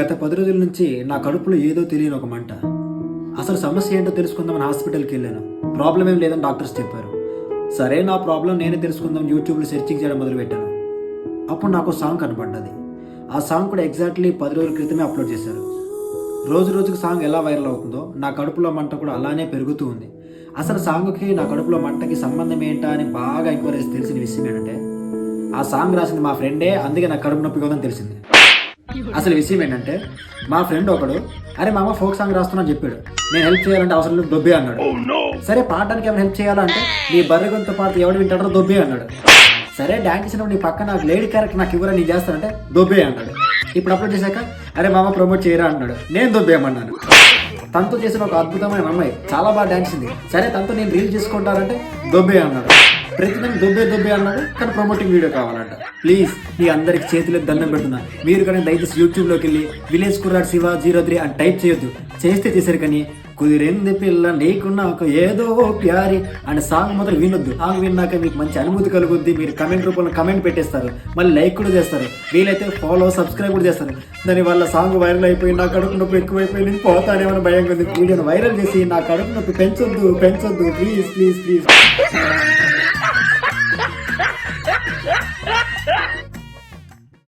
గత పది రోజుల నుంచి నా కడుపులో ఏదో తెలియని ఒక మంట. అసలు సమస్య ఏంటో తెలుసుకుందామని హాస్పిటల్కి వెళ్ళాను. ప్రాబ్లం ఏం లేదని డాక్టర్స్ చెప్పారు. సరే నా ప్రాబ్లం నేనే తెలుసుకుందాం యూట్యూబ్లో సెర్చింగ్ చేయడం మొదలుపెట్టాను. అప్పుడు నాకు సాంగ్ కనపడ్డది ఆ సాంగ్ కూడా ఎగ్జాక్ట్లీ పది రోజుల క్రితమే అప్లోడ్ చేశారు. రోజు రోజుకు సాంగ్ ఎలా వైరల్ అవుతుందో నా కడుపులో మంట కూడా అలానే పెరుగుతూ ఉంది. అసలు సాంగ్కి నా కడుపులో మంటకి సంబంధం ఏంటా అని బాగా ఎంక్వైరీస్ తెలిసిన విషయం ఏంటంటే ఆ సాంగ్ రాసింది మా ఫ్రెండే అందుకే నా కడుపు నొప్పి ఉందని తెలిసింది. అసలు విషయం ఏంటంటే మా ఫ్రెండ్ ఒకడు అరే మామ ఫోక్ సాంగ్ రాస్తున్నా అని చెప్పాడు. నేను హెల్ప్ చేయాలంటే అవసరం లేదు దొబ్బే అన్నాడు. సరే పాడడానికి ఏమైనా హెల్ప్ చేయాలంటే నీ బర్రె గొంతు పాడితే ఎవడు వింటాడో దొబ్బే అన్నాడు. సరే డాన్స్ చేసినప్పుడు నీ పక్కన నాకు లేడీ క్యారెక్టర్ నాకు ఇవ్వరా నీ చేస్తానంటే దొబ్బే అన్నాడు. ఇప్పుడు అప్లోడ్ చేశాక అరే మామ ప్రమోట్ చేయరా అన్నాడు. నేను దొబ్బేయమన్నాను తనతో చేసిన ఒక అద్భుతమైన అమ్మాయి చాలా బాగా డాన్స్ ఉంది సరే తనతో నేను రీల్ చేసుకుంటానంటే దొబ్బే అన్నాడు. ప్రతిదినం దొబ్బే దొబ్బే అన్నాడు కానీ ప్రమోటింగ్ వీడియో కావాలంట. ప్లీజ్ మీ అందరికి చేతిలో దండం పెడుతున్నా. మీరు కానీ దయచేసి యూట్యూబ్లోకి వెళ్ళి విలేజ్ కుర్రాడ్ శివ జీరో త్రీ అని టైప్ చేయొద్దు. చేస్తే చేశారు కానీ కుదిరింది పిల్ల నీకు నాకు ఏదో ప్యారి అనే సాంగ్ మాత్రం వినొద్దు. సాంగ్ విన్నాక మీకు మంచి అనుభూతి కలుగుద్ది. మీరు కమెంట్ రూపంలో కమెంట్ పెట్టేస్తారు. మళ్ళీ లైక్ కూడా చేస్తారు. వీలైతే ఫాలో సబ్స్క్రైబ్ కూడా చేస్తారు. దాని వల్ల సాంగ్ వైరల్ అయిపోయి నా కడుపు నొప్పి ఎక్కువైపోయి నేను పోతానేమని భయంగా ఉంది. వీడియోని వైరల్ చేసి నా కడుపు నొప్పి పెంచొద్దు పెంచొద్దు. Please please please